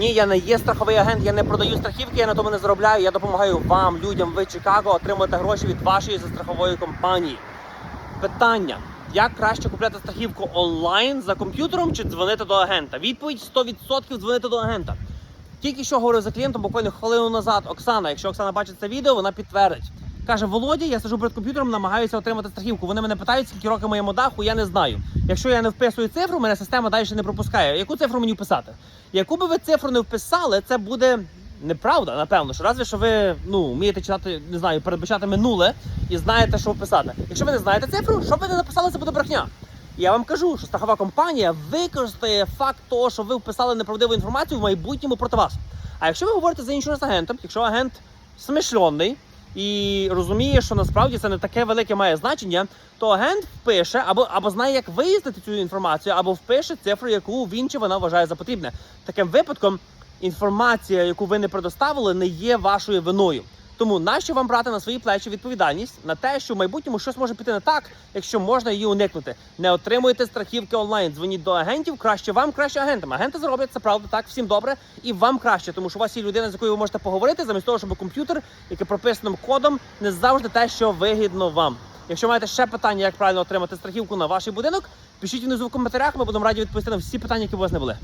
Ні, я не є страховий агент, я не продаю страхівки, я на тому не заробляю. Я допомагаю вам, людям в Чикаго, отримати гроші від вашої застрахової компанії. Питання: як краще купляти страхівку онлайн за комп'ютером чи дзвонити до агента? Відповідь 100% дзвонити до агента. Тільки що говорив за клієнтом буквально хвилину назад. Оксана, якщо Оксана бачить це відео, вона підтвердить. Каже, Володя, я сижу перед комп'ютером, намагаюся отримати страхівку. Вони мене питають, скільки років моєму даху, я не знаю. Якщо я не вписую цифру, мене система далі не пропускає. Яку цифру мені вписати? Яку би ви цифру не вписали, це буде неправда, напевно. Що разве що ви ну вмієте читати, не знаю, передбачати минуле і знаєте, що вписати. Якщо ви не знаєте цифру, що ви не написали, це буде брехня. Я вам кажу, що страхова компанія використає факт того, що ви вписали неправдиву інформацію в майбутньому проти вас. А якщо ви говорите за іншим агентом, якщо агент смишльонний і розуміє, що насправді це не таке велике має значення, то агент впише або, або знає, як виїздити цю інформацію, або впише цифру, яку він чи вона вважає за потрібне. Таким випадком інформація, яку ви не предоставили, не є вашою виною. Тому нащо вам брати на свої плечі відповідальність на те, що в майбутньому щось може піти не так, якщо можна її уникнути. Не отримуйте страхівки онлайн. Дзвоніть до агентів. Краще вам, краще агентам. Агенти зроблять це правда, так всім добре, і вам краще, тому що у вас є людина, з якою ви можете поговорити, замість того, щоб комп'ютер, який прописаним кодом, не завжди те, що вигідно вам. Якщо маєте ще питання, як правильно отримати страхівку на ваш будинок, пишіть внизу в коментарях. Ми будемо раді відповісти на всі питання, які у вас не були.